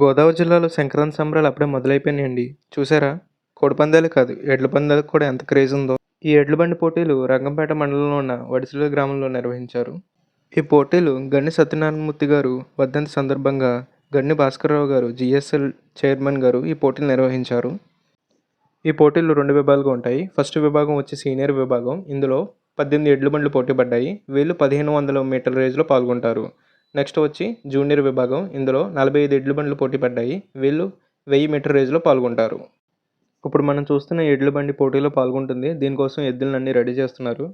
గోదావరి జిల్లాలో సంక్రాంతి సంబరాలు అప్పుడే మొదలైపోయినాయండి. చూసారా? కోడిపందాలు కాదు ఎడ్ల పందాలకు కూడా ఎంత క్రేజ్ ఉందో. ఈ ఎడ్ల బండి పోటీలు రంగంపేట మండలంలో ఉన్న వడిసిల గ్రామంలో నిర్వహించారు. ఈ పోటీలు గన్ని సత్యనారాయణమూర్తి గారు వర్ధంతి సందర్భంగా గన్ని భాస్కర్రావు గారు జిఎస్ఎల్ చైర్మన్ గారు ఈ పోటీలు నిర్వహించారు. ఈ పోటీలు రెండు విభాగాలుగా ఉంటాయి. ఫస్ట్ విభాగం వచ్చి సీనియర్ విభాగం. ఇందులో పద్దెనిమిది ఎడ్ల బండ్లు పోటీ పడ్డాయి వీళ్ళు పదిహేను వందల మీటర్ల రేజ్లో పాల్గొంటారు. నెక్స్ట్ వచ్చి జూనియర్ విభాగం. ఇందులో నలభై ఐదు ఎడ్ల బండ్లు పోటీ పడ్డాయి. వీళ్ళు వెయ్యి మీటర్ రేజ్లో పాల్గొంటారు. ఇప్పుడు మనం చూస్తున్న ఎడ్ల బండి పోటీలో పాల్గొంటుంది. దీనికోసం ఎద్దులన్నీ రెడీ చేస్తున్నారు.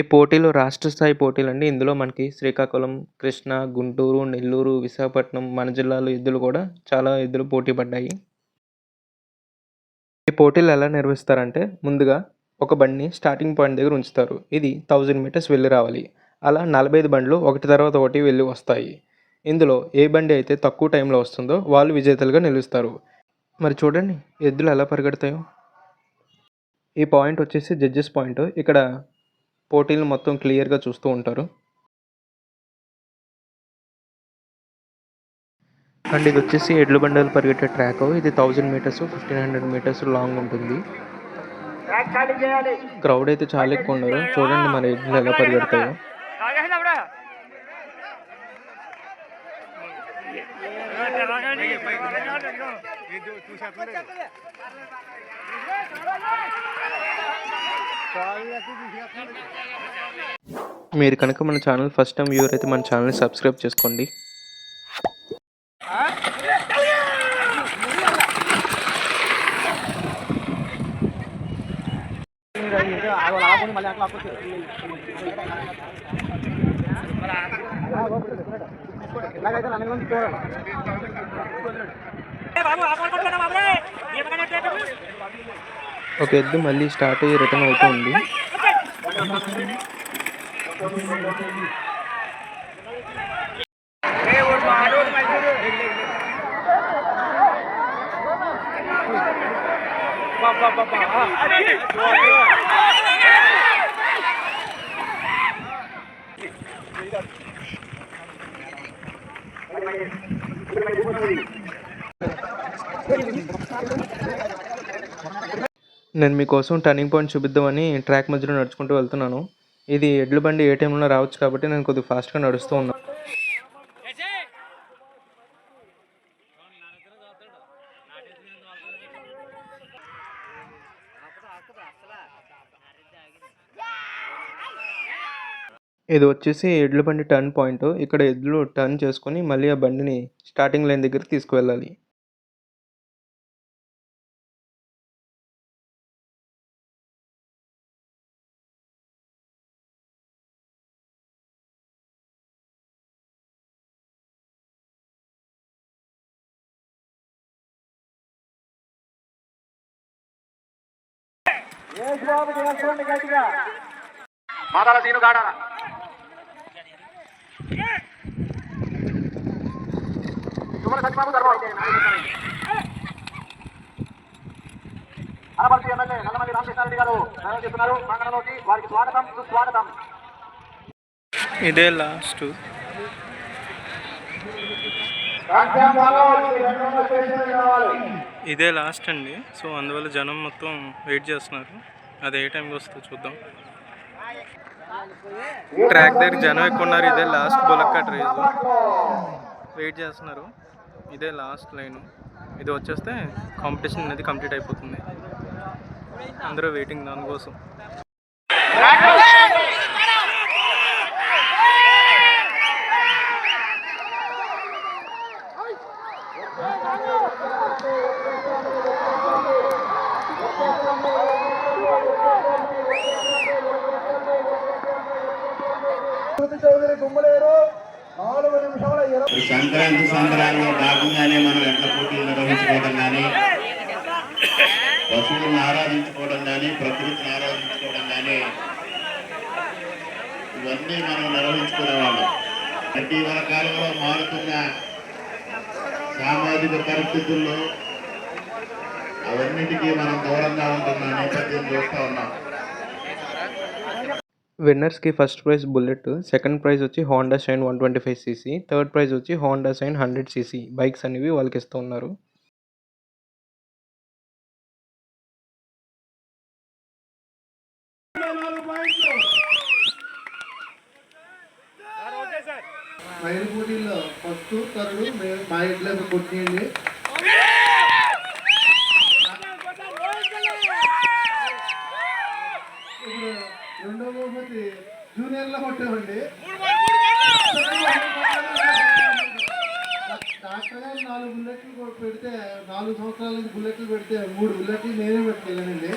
ఈ పోటీలు రాష్ట్ర స్థాయి పోటీలు అండి ఇందులో మనకి శ్రీకాకుళం కృష్ణా గుంటూరు నెల్లూరు విశాఖపట్నం మన జిల్లాలో ఎద్దులు కూడా చాలా ఎద్దులు పోటీ పడ్డాయి. ఈ పోటీలు ఎలా నిర్వహిస్తారంటే ముందుగా ఒక బండిని స్టార్టింగ్ పాయింట్ దగ్గర ఉంచుతారు. ఇది థౌజండ్ మీటర్స్ వెళ్ళి రావాలి. అలా నలభై ఐదు బండ్లు ఒకటి తర్వాత ఒకటి వెళ్ళి వస్తాయి. ఇందులో ఏ బండి అయితే తక్కువ టైంలో వస్తుందో వాళ్ళు విజేతలుగా నిలుస్తారు. మరి చూడండి ఎద్దులు ఎలా పరిగెడతాయో. ఈ పాయింట్ వచ్చేసి జడ్జెస్ పాయింట్. ఇక్కడ పోటీలు మొత్తం క్లియర్గా చూస్తూ ఉంటారు. అండ్ ఇది వచ్చేసి ఎడ్ల బండలు పరిగెట్టే ట్రాక్ ఇది thousand metres fifteen hundred metres long ఉంటుంది. క్రౌడ్ అయితే చాలా ఎక్కువ ఉన్నారు. చూడండి మరి ఎడ్లు ఎలా పరిగెడతాయో. మీరు కనుక మన ఛానల్ ఫస్ట్ టైం వ్యూర్ అయితే మన ఛానల్ని సబ్స్క్రైబ్ చేసుకోండి. ఒక ఎద్దు మళ్ళీ స్టార్ట్ అయ్యి రిటర్న్ అవుతుంది నేను మీకోసం టర్నింగ్ పాయింట్ చూపిద్దామని ట్రాక్ మధ్యలో నడుచుకుంటూ వెళ్తున్నాను. ఇది ఎడ్ల బండి ఏ టైంలో రావచ్చు కాబట్టి నేను కొద్దిగా ఫాస్ట్గా నడుస్తూ ఉన్నాను ఇది వచ్చేసి ఎడ్ల బండి టర్న్ పాయింట్ ఇక్కడ ఎడ్లు టర్న్ చేసుకొని మళ్ళీ ఆ బండిని స్టార్టింగ్ లైన్ దగ్గర తీసుకువెళ్ళాలి. మాదాల సీను గాడాల తుమ్మల సత్యబాబు ధర్మం అనపర్తి ఎమ్మెల్యే నల్లమల్లి రామకృష్ణారెడ్డి గారు ప్రయాణం చేస్తున్నారు ప్రాంగణంలోకి వారికి స్వాగతం సుస్వాగతం ఇదే లాస్ట్ ఇదే లాస్ట్ అండి. సో అందువల్ల జనం మొత్తం వెయిట్ చేస్తున్నారు. అది ఏ టైంకి వస్తుందో చూద్దాం. ట్రాక్ దగ్గర జనం ఎక్కువ ఉన్నారు. ఇదే లాస్ట్ బులక్కట్ ట్రైన్ వెయిట్ చేస్తున్నారు. ఇదే లాస్ట్ లైన్ ఇది వచ్చేస్తే కాంపిటీషన్ అనేది కంప్లీట్ అయిపోతుంది. అందరూ వెయిటింగ్ దానికోసం. ఇప్పుడు సంక్రాంతి సంబరాల్లో భాగంగానే మనం ఎట్ల పోటీలు నిర్వహించుకోవడం కానీ పశువులను ఆరాధించుకోవడం కానీ ప్రకృతిని ఆరాధించుకోవడం కానీ ఇవన్నీ మనం నిర్వహించుకునేవాళ్ళం ఇటీవల కాలంలో మారుతున్న సామాజిక పరిస్థితుల్లో అవన్నిటికీ మనం దూరంగా ఉంటున్న నేపథ్యం చూస్తూ ఉన్నాం. విన్నర్స్కి first prize bullet second prize వచ్చి Honda Shine one twenty five CC third prize వచ్చి Honda Shine hundred CC bikes అనేవి వాళ్ళకి ఇస్తూ ఉన్నారు ఫస్ట్ మా ఇంట్లో కొట్టియండి ఇప్పుడు రెండో బహుమతి జూనియర్లో కొట్టామండి డాక్టర్ గారు నాలుగు బుల్లెట్లు పెడితే నాలుగు సంవత్సరాల నుంచి బుల్లెట్లు పెడితే మూడు బుల్లెట్లు నేనే పెట్టుకెళ్ళానండి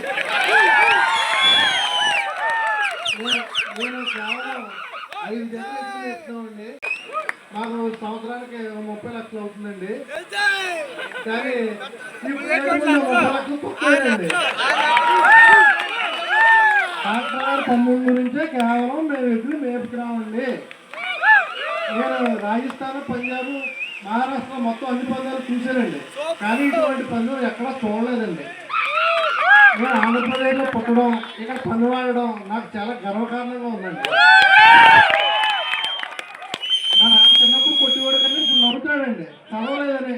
నేను కేవలం ఐదు జతలు ఎక్కువ చేస్తున్నామండి. మాకు సంవత్సరానికి ముప్పై లక్షలు అవుతుందండి. కానీ ముప్పై లక్షలు తక్కువేనండి డాక్టర్ గురించే కేవలం మేము ఎదురు మేపుతున్నామండి నేను రాజస్థాన్ పంజాబ్ మహారాష్ట్ర మొత్తం అన్ని పందాలు చూశానండి. కానీ ఇటువంటి పందులు ఎక్కడా చూడలేదండి. నేను ఆంధ్రప్రదేశ్లో పుట్టడం ఇక్కడ పన్ను వాడడం నాకు చాలా గర్వకారణంగా ఉందండి. మా నాన్న చిన్నప్పుడు కొట్టివాడు కానీ ఇప్పుడు నవ్వుతాడండి చదవలేదని.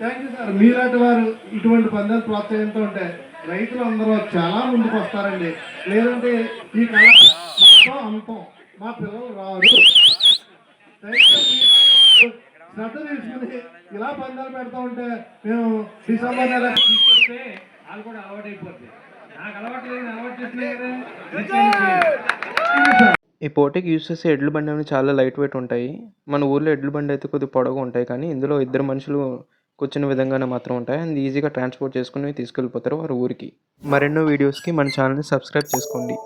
Thank you sir. మీలాంటి వారు ఇటువంటి పందాలు ప్రోత్సహిస్తూ ఉంటాయి రైతులు అందరూ చాలా ముందుకు వస్తారండి లేదంటే ఈ కళ మొత్తం అంతం మా పిల్లలు రారు. శ్రద్ధ తీసుకుని ఇలా పందాలు పెడతా ఉంటే మేము డిసెంబర్ నెల తీసుకొస్తే వాళ్ళు కూడా అలవాటు అయిపోతుంది నాకు అలవాటు లేదు అలవాటు చేసినా కదా. నిశ్చయం ఈ పోటీకి యూస్ చేసే ఎడ్ల బండి అనేవి చాలా లైట్ వెయిట్ ఉంటాయి. మన ఊర్లో ఎడ్ల బండి అయితే కొద్దిగా పొడవు ఉంటాయి కానీ ఇందులో ఇద్దరు మనుషులు కూర్చున్న విధంగానే మాత్రం ఉంటాయి. అండ్ ఈజీగా ట్రాన్స్పోర్ట్ చేసుకుని తీసుకెళ్ళిపోతారు వారి ఊరికి. మరెన్నో వీడియోస్కి మన ఛానల్ని సబ్స్క్రైబ్ చేసుకోండి.